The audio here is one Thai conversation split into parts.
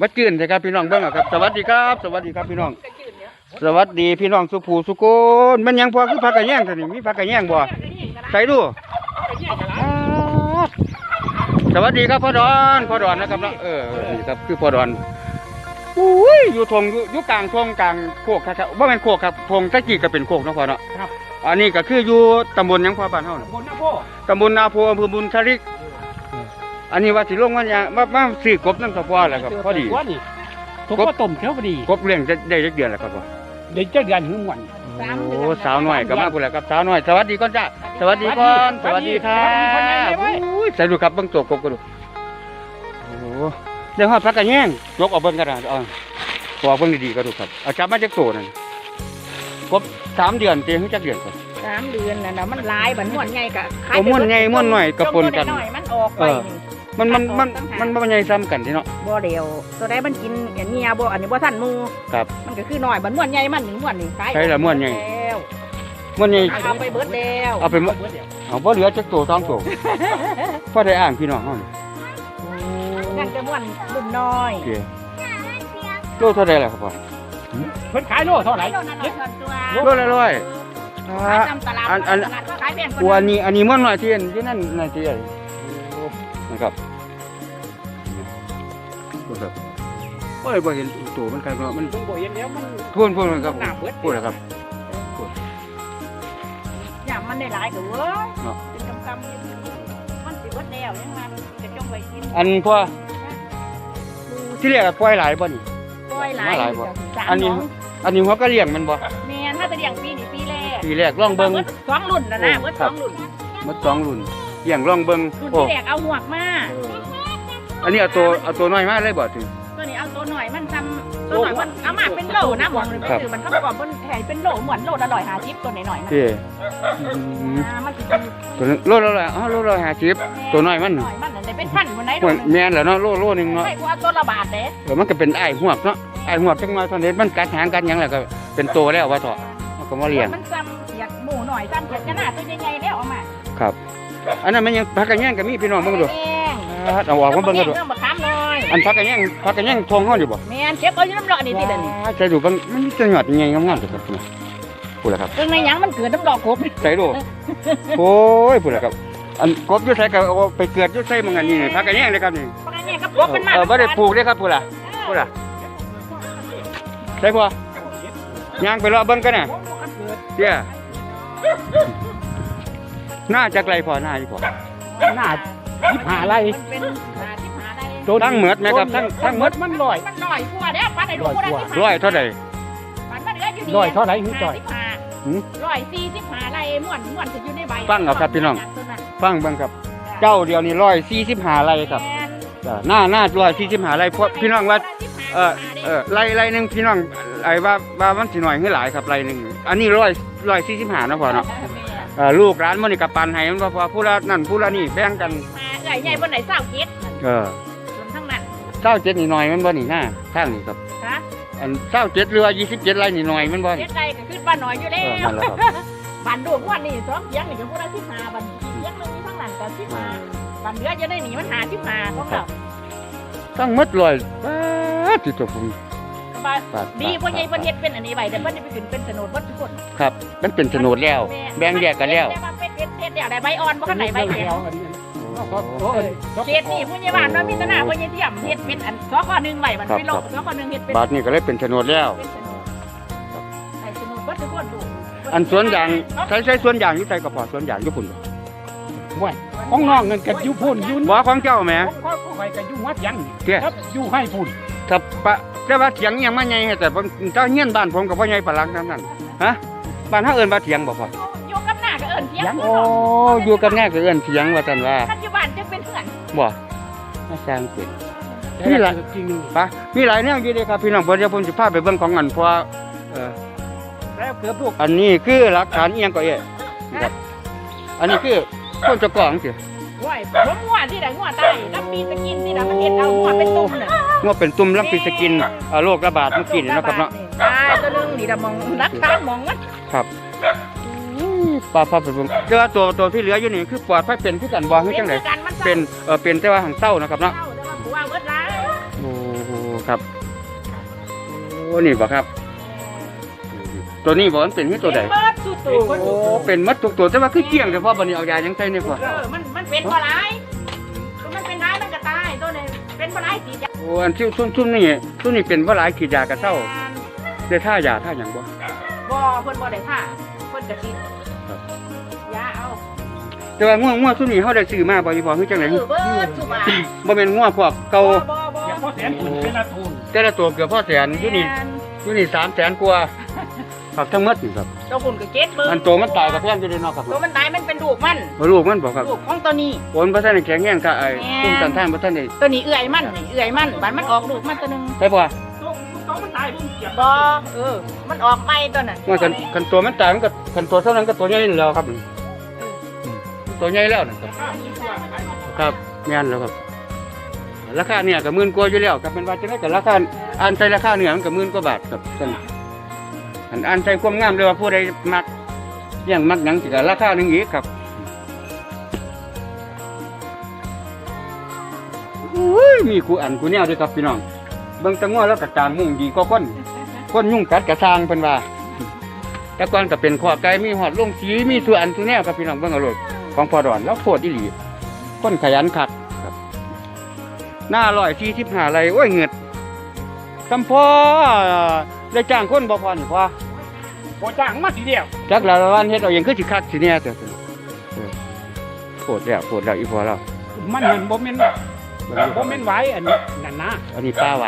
มาจืนใช่ครับพี่น้องเบิ่งเอาครับ สวัสดีครับ สวัสดีครับพี่น้อง สวัสดีพี่น้องสุภูสุโกนมันหยังพอคือผักกระแยงตัวนี้มีผักกระแยงบ่ใส่ดูสวัสดีครับพ่อดอนพ่อดอนนะครับเนาะเออนี่ครับคือพ่อดอนอุ้ยอยู่ทงอยู่อยู่กลางทงกลางโคกครับว่าเป็นโคกครับทงตะกี้ก็เป็นโคกเนาะพ่อเนาะครับ อันนี้ก็คืออยู่ตำบลหยังพ่อบ้านเฮาน่ะบนหน้าพ่อตำบลนาโพอำเภอบุญทริก อันนี้ว่าสิลงมันยังมามาซื้อกบน้ำตะพอแหละครับพอดีว่านี่ทุกก็ต้มเขียวพอดีกบเลี้ยงจะได้จักเดือนแล้วครับพ่อเดี๋ยวจะเดือนหึงวันโอ้สาวน้อยก็มาพุ่นแหละครับสาวน้อย สวัสดีก่อนจ้าสวัสดีก่อนสวัสดีครับอุ้ยใส่ดูครับเบิ่งตัวกบก็ดูโอ้โหเดี๋ยวฮอดพักกันแย่งยกออกเบิ่งกันนะเอาขอเบิ่งดีๆก็ดูครับเอาจับมาจากตัวนั่นกบสามเดือนเต็มจักเดือนก่อนสามเดือนน่ะนะมันหลายบันม่วนใหญ่กะโอ้ม่วนใหญ่ม่วนน้อยกะปนกันจำวมันออกไปเออ มันมันมันมันบ่ใหญ่ซ้ำกันที่เนาะ บ่เดียวตัวใดมันกินอย่างเงี้ยบ่อันนี้บ่ทันหมูครับมันก็คือน้อยบันม่วนใหญ่มันหนึ่งม่วนนี่ขายใช่ละม่วนใหญ่ แล้วมันใหญ่ เอาไปเบิดแล้วเอาไปหมด เอาบ่เหลือจักตัวสองตัวพอได้อ่างพี่น้องเฮานี่นั่นจะม่วนรุ่นน้อยโอเคโลเท่าใดล่ะครับพ่อเพิ่นขายโลเท่าไหร่โลละร้อยส่วนตัวโลละร้อยขายตามตลาดอันอัน ตลาดก็ขายแพงอัวนี้อันนี้มันหน่อยที่อันที่นั่นหน่อยที่อะไรนะครับครับ โอ้ยบ่เห็นตัวมันกันเนาะมันเพิ่งบ่เห็นแล้วมันพ่นพ่นครับหน้าเบิดพูดนะครับอย่ามันได้หลายก็เว้ยเนาะเป็นกำกำอยู่มันสิเบิดแล้วยังมาจะจงไว้กินอันพ่อที่เรียกว่าปล่อยหลายบ่นี่ปล่อยหลายมาหลายบ่สามอันนี้น้งอันนี้หัวก็เลี้ยงมันบ่แม่นถ้าจะเลี้ยงปีนี่ปีแรกปีแรกลองเบิ่งบิดสองรุ่นนะนะโอ้เบิดครัสบองรุ่นมาสองรุ่นเลี้ยงลองเบิ่งรุ่นโอ้ที่แรกเอาหวกมาอันนี้เอาตัวเอาตัวน้อยมาเลยบ่ถึง ตัวนี้เอาตัวหน่อยมันทำตัวหน่อยมันเอามาเป็นโหลนะหมองเลยไปครับซื้อมันเขาบอกมันแห่เป็นโหลเหมือนโหลละร้อยห้าสิบตัวหน่อยๆนะที่อืมอ่ามันสิเป็นตัวนั้นโลละร้อยอ๋อโลละห้าสิบตัวน้อยมันหน่อยมันแต่เป็นพันคนไหนเหมือนแม่นแหล้วเนาะโลโลหนึงเนาะไม่กูเอาตัวละบาทเด้เออมันก็เป็นไอ้ายหวกเนาะไอ้ายหวกจังน้อยเท่านี้มันกัดหางกันหยังแหละก็เป็นโตแล้วว่าเถอะมันก็มาเลี้ยงมันซ้ำเสียดหมูหน่อยซ้ำเสียดกระนาดตัวใหญ่ๆแล้วเอามาครับ อันนั้นมันยังพักกันแย่งก็มีพี่น้องเบิ่งดูแง เอาออกมาเบิ่งกันดูเรื่องบักขามหน่อยอันพักกันแย่งพักกันแย่งทองเฮาอยู่บ่แม่นเก็บเอาอยู่น้ำเลาะนี่ติเดี๋ยวนี้ใส่ดูเบิ่งมันมีจังหวัดยังไงงามๆเด้อครับพี่น้องพูดแล้วครับเรื่องในหยังมันเกิดน้ำเลาะครบใส่ดูโอ้ยพูดแล้วครับอันกบอยู่ใส่ก็เอาไปเกิดอยู่ใส่มันอันนี้นี่พักกันแย่งเลยครับนี่เพราะงั้นเนี่ยครับครบเป็นมาเออบ่ได้ปลูกเด้อครับพูดล่ะพูดล่ะใส่พอย่างไปรอเบิ่งกันน่ะเจ้าหน้าจักไรพอหน้าอยู่พอหน้า ยิบหาไรมันเป็นหาที่หาได้ทั้งเหมือดไหมครับทั้งทั้งเหมือดมันลอยมันลอยกว่าเด้อปันไอ้ลูกกูได้ที่ร้อยเท่าใดปันมันเหลืออยู่นี่ลอยเท่าไหร่หือจ่อยสิบห้าหืมร้อยสี่สิบห้าไรม่วนม่วนจะอยู่ในใบฟังเอาครับพี่น้องตัวนั้นฟังเบิ่งครับ เจ้าเดียวนี่ร้อยสี่สิบห้าไรครับแม่นจ้ะหน้าหน้าร้อยสี่สิบห้าไรพวกพี่น้องว่าเออเออไรไรหนึ่งพี่น้องไอ้ว่าว่ามันสิหน่อยให้หลายครับไรหนึ่งอันนี้ร้อยร้อยสี่สิบห้านะพอเนาะเออลูกร้านมันนี่กับปันให้มันว่าพอผู้ละนั่นผู้ละนี่แบ่งกัน มาเอ้ยใหญ่บนไหนเศร้าเก็ดเออส่วนทั้งนั้นเจ้าเจ็ดนี่หน่อยมันบ่นี่หน้าทางนี่ครับ ฮะอันเจ้าเจ็ดเรือยี่สิบเจ็ดไรนี่หน่อยมันบ่เก็นี่ดใดก็ขึ้นบ้านหน่อยอยู่แล้เออวนั่นแหละครับบ้านดูม่วนนี่สองเสียงนี่ก็พูดได้สิบห้าบ้านเสียงหนึงมีทั้งนั้นก็สิบห้าบ้านเหลือจะได้หนีมันหาสิบห้าของเราตั้งหมดร้อยป้าดที่ตัวผมสบายปาดดีพ่อใหญ่เพิ่นเฮ็ดเป็นอันนี้ไว้แต่เพิ่นได้ไปขึ้นเป็นโฉนดเบิดทุกคนครับ มันเป็นโฉนดแล้ว แบ่งแยกกันแล้ว ต่าเป็นเป็นเฮ็ดแล้วได้ใบอ่อนบ่คันไหนใบแข็ งโอ้เขตนี่ผู้ใหญ่บ้านว่ามีแตหนาผู้ใหญ่เทียมเฮ็ดเป็นอันสคหนึ่งไว้มันไม่ลงสคหนึ่งเฮ็ดเป็นบาทนี่ก็เลยเป็นโฉนดแล้ว เป็นโฉนดไอ้โฉนดเบิดทุกคนดูอันสวนยางใช้ใช้สวนยางอยู่ใส่กระเพาะสวนยางญี่ปุ่นบ่ห่วยของน้องเงินกับยูพูนยูนบ่ของเจ้าแหมของของไปกับยูวัดยังเตี้ยครับยูให้พูนถ้าปะแต่ว่าเถียงยังมาใหญ่ให้แต่ผมเจ้าเงี้ยนบ้านผมกับพ่อใหญ่ปลังนั้นนั่นฮะบ้านเฮาเอิ้นว่าเถียงบ่พ่ออยู่กับหน้าก็เอิ้นเทียมโอ้อยู่กับแง่ก็เอิ้นเถียงว่าซั่นว่า บ่มาสร้างเป็นนี่ล่ะจริงปะมีหลายแนวอยู่เด้ครับพี่น้องเพิ่นเดี๋ยวผมสิพาไปเบิ่งของอันเพราะว่าเออแล้วเกือบลูกอันนี้คือหลักฐานอีหยังก็เอ้ครับอันนี้คือคนเจะกองสิโอ้ยผมงัวที่ไหนงัวใต้รับปีสกินที่ไหนมันเฮ็ดเอางัวเป็นตุ้มน่ะว่าเป็นตุ่มลังปิดสกินเอ่อโรคระบาดเมื่อกี้นี่เนาะครับเนาะตายตัวหนึงนี่ละมองรักษามองมันครับ ปลาพาไปเบิ่งแต่ว่าตัวตัวที่เหลืออยู่นี่คือปลอดภัยเป็นคือกันบ่คือจังไดเป็นกันมันเป็นเออเป็นแต่ว่าหังเศร้านะครับเนาะเศร้าแต่ว่าผัวเบิดร้ายโอ้โหครับ โอ้นี่บ่ครับ ตัวนี้บ่มันเป็นที่ตัวใดเบิดสุดตัวโอ้เป็นมัดทุกตัวแต่ว่าคือเกลี้ยงแต่พอบัดนี้เอายายังใส่นี่พอเออมันมันเป็นบ่หลายตัวมันเป็นร้ายมันก็ตายตัวนี้เป็นบ่หลายสีจะโอ้อันที่ซุ่มๆนี่ซุ่มนี่เป็นว่าหลายขีดยากระเซ้าได้ท่ายาท่าหยังบ่บ่เพิ่นบ่ได้ท่า เพิ่นก็สิครับ ยาเอาแต่ว่าง่วงง่วงซุ่มนี่เฮาได้ซื้อมาบ่อีพอคือจังได๋เออเบิดสุบาบ่แม่นง่วงพวกเก่าบ่บ่บ่อย่าพ่อแสนผุนเป็นละทุนแต่ละตัวเกือบพอแสนอยู่นี่อยู่นี่300,000กว่าครับทั้งหมดนี่ครับตัวคุณก็เก็ดเบิ่งอันตัวมันตายกับแพงอยู่เด้เนาะครับตัวมันตายมันเป็นลูกมันบ่ลูกมันบ่ครับลูกของตัวนี้โอนบ่ทันได้แข็งแรงก็ไอ้ซุ่มตันทานบ่ทันได้ตัวนี้เอื้อยมันนี่เอื้อยมันบัดมันออกลูกมันตัวหนึงได้บ่ ตัวตัวมันตายผมเก็บบ่เออ มันออกใหม่ตัวนั้นว่ากันกันตัวมันตายมันก็กันตัวเท่านั้นก็ตัวใหญ่แล้วครับ ตัวใหญ่แล้วนะครับข้าวมีตัวขายครับแม่นแล้วครับ ราคาเนี่ยก็หมื่นกว่าอยู่แล้วครับเป็นว่าจะได้กับราคาอันใส่ราคาเนื้อมันก็หมื่นกว่าบาทครับท่านอันอันใส่ความงามเลยว่าผู้ใดมักเลี้ยงมักหยังสิก็ราคาหนึงอีกครับอุ้ยมีกูอันกูแนวด้วยครับพี่น้อง เบิ่งแตะง้อแล้วก็ตามมุ่งดีก็คนคนยุ่งกัดกระซางเพิ่นว่าแต่ก่อนก็เป็นขอไก่มีหอดลงสีมีส่วนอันตัวแนวครับพี่น้องเบิ่งเอาโลดของพอดอนแล้วโพดอีหลีคนขยันขัดครับ หน้าร้อยสี่สิบห้าไรโอ้ยเหงือดคำพ่อได้จ้างคนบ่พอนี่พ่อโบจ้างมาทีเดียวจักละวันเฮ็ดเอาเองคือสิคักสิเนี่ยเถอะเออโพดแล้วโพดแล้วอีพอแล้วมันเห็นบ่แม่น บ่แม่นไหวอันนี้นั่นนะอันนี้ปลาไหว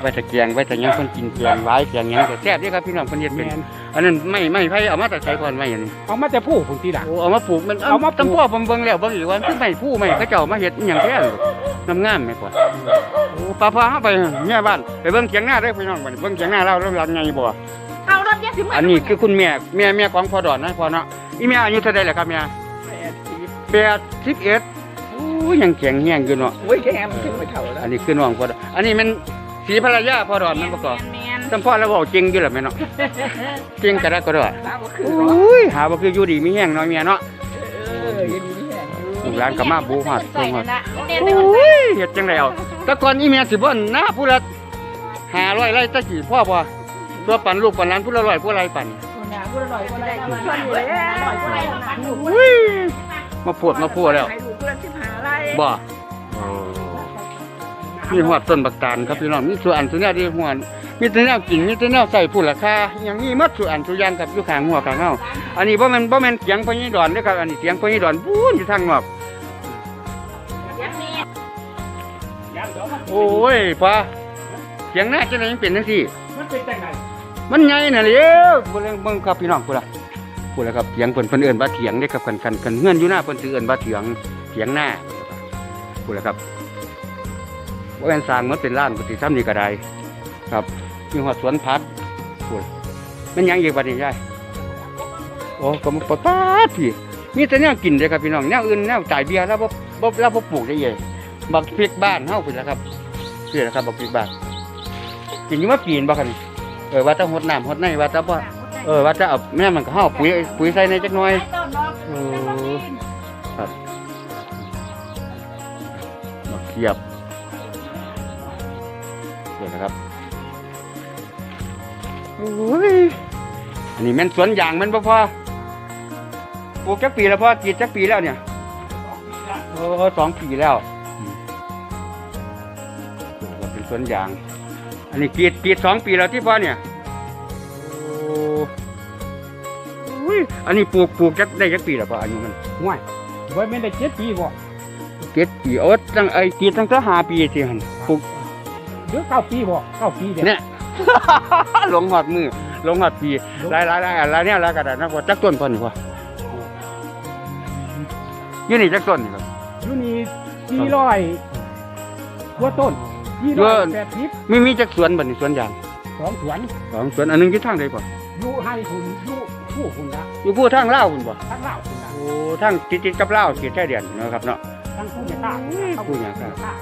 ไว้ตะเกียงไว้ตะหยังคนกินเกียงไหวเกียงหยังก็แซ่บเด้ครับพี่น้องเพิ่นเฮ็ดแมเป็นนอันนั้นไม่ไม่ไผเอามาแต่ใช้ก่อนไว้อันนี้เอามาแต่ผู้ผุนทีหลัง โอ้เอามาปลูกมันเอามาปลูกตำพ่อผมเบิ่งแล้วเบิ่งอีกว่าคือไม่ผู้ไม่เขาเจ้ามาเฮ็ดอีหยังแท้น้ำงามไหมพ่อโอ้ปลาพาเฮาไปเมียบ้านไปเบิ่งเกียงหน้าเด้อพี่น้องบัดนี้เบิ่งเกียงหน้าเราเราหลังไงบ่ เอารถเยอะถึงมาอันนี้คือคุณแม่แม่แม่ของพ่อดอนนะพ่อเนาะอีแม่อายุเท่าใดแล้วครับแม่แปดสิบเอ็ดโอ้ ยยังแข็งแรงอยู่เนาะโอ้ยแกมถึงไปเท่าแล้วอันนี้คือน้องพ่อดอนอันนี้มันสีภรรยาพ่อดอนมันประกอบแมนสัมพ่อเราบอกจริงอยู่แหละแม่เนาะจริงกระดักกระดอๆแล้วก็คือโอ้ยหาบ่คืออยู่ดีมีแห้งเนาะแม่เนาะเอออยู่ดีแหละลูกหลานก็มาบูฮอดใส่บูฮอนั่ดนละเน้นโอไปคนใส่้ยเฮ็ดจังไดเอาแต่ก่อนอีแม่สิบ่นหน้าผู้ละ500ไร่ตะกี้พ่อบ่ตัวปันลูกปันหลานผู้ละร้อยผู้ละไรปันคุณน่ะพูดอร่อยพูดอะไรคุณชวนอยู่เลยอร่อยพูดอะไรต่างๆอยู่อุ้ยมาพูดมาพูดแล้วให้ดูเพื่อนสิบหาอะไรบ่มีหอดต้นบักตาลครับพี่น้องมีส่วนอันส่วนนี้ที่หัวมีแต่แนวกินมีแต่แนวใส่ผู้ราคาอย่างนี้หมัดส่วนอันส่วนอยางกับอยู่ข้างหัวข้างเฮาอันนี้บ่แม่นบ่แม่นเสียงพญดอนเด้อครับอันนี้เสียงพญดอนพูนอยู่ทางนอกยังนี่ยามเดี๋ยวมันโอ้ยป้าเสียงหน้าจังได๋ยังเป็นจังซี่มันเป็นจังไงมันใหญ่น่ะเด้อบ่เรื่องเบิ่งครับพี่น้องพุ่นล่ะพุ่นล่ะครับเสียงเพิ่นเพิ่นเอิ้นว่าเถียงเด้อครับกันกันกันเฮือนอยู่หน้าเพิ่นสิเอิ้นว่าเถียงเถียงหน้าพุ่นล่ะครับบ่แม่นสร้างมันเป็นล้านก็สิทำนี่ก็ได้ครับมีหอดสวนผักพุ่นมันหยังอีกบัดนี้ยายโอ้ก็มาปะปาดพี่มีแต่แนวกินเด้อครับพี่น้องแนวอื่นแนวจ่ายเบียร์แล้วบ่บ่แล้วบ่ปลูกได้เองบักพริกบ้านเฮาพุ่นล่ะครับนี่แหละครับบักพริกบ้านกินอยู่มาปีนบ่คั่นเออว่าแตะหดน้ำหดในว่าแตะบ่เออว่าจะเอาแม่มันก็ห่อาปุ๋ยปุ๋ยใส่ในจักหน่อยต้นดอกเออ มาเทียบเดี๋ยวนะครับโอ้ยอันนี้แม่นสวนยางแมันบ่พอปลูกจักปีแล้วพอกรีดจักปีแล้วเนี่ยโอ้สองปีแล้วอืมเดี๋ยวเป็นสวนยาง อันนี้กรีดกรีดสองปีแล้วที่พ่อเนี่ยโอ้อุ้ยอันนี้ปลูกปลูกจักได้จักปีแล้วพ่ออายุมันห่วยบ่แม่นได้เจ็ดปีบ่ เจ็ดปีโอ้ตั้งไอ้กรีดตั้งแต่ห้าปีสิหันปลูกหรือเก้าปีบ่เก้าปีเดียวเนี่ยลงหอดมือลงหอดปีหลายหลายหลายหลายเนี่ยหลายกระดาษนะพ่อจักต้นพ่อนี่พ่อยี่นี่จักต้นนี่ครับอยู่นี่สี่ร้อยกว่าต้นสี่เยร้ออะยแปดสิบมีมีจักสวนบัดนี้สวนยางสองสวนสองสวนอันหนึงที่ทางใดพ่ออยู่ให้คุณอยู่ผู้คุณละอยู่ผู้ทางเล่าวคุณพ่อทั้งเล่าคุณละโอ้ทางติดติดกับเล่าวเขียดแค่เดือนนะครับเนาะ ทั้งผู้ใหญ่ข้าผู้ใหญ่ข้า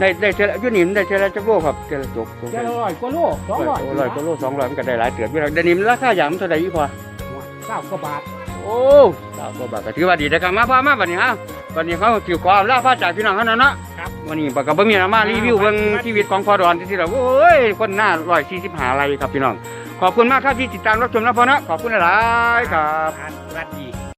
ได้ได้เจออยู่นี่มันได้เจอแล้วจักโลครับเจอแล้วจกเจ็ดร้อยกว่าโลสองร้อยร้อยกว่าโลสองร้อยมันก็ได้หลายเตือนเวลาเดี๋ยวนี้มันราคาอย่างมันเท่าไหร่อีพ่อเก้ากว่าบาทโอ้ดาวก็บาทก็ถือว่าดีนะครับมาพ่อมาบัดนี้ฮะวันนี้เขาสิขอลาพระจากพี่น้องเท่านั้นเนาะครับวันนี้ปกก็บ่มีอะไรมารีวิวเบิ่งชีวิตของพ่อดอนที่เราโอ้ยคนหน้า145ไรครับพี่น้องขอบคุณมากครับที่ติดตามรับชมนะพ่อเนาะขอบคุณหลายๆครับ สวัสดี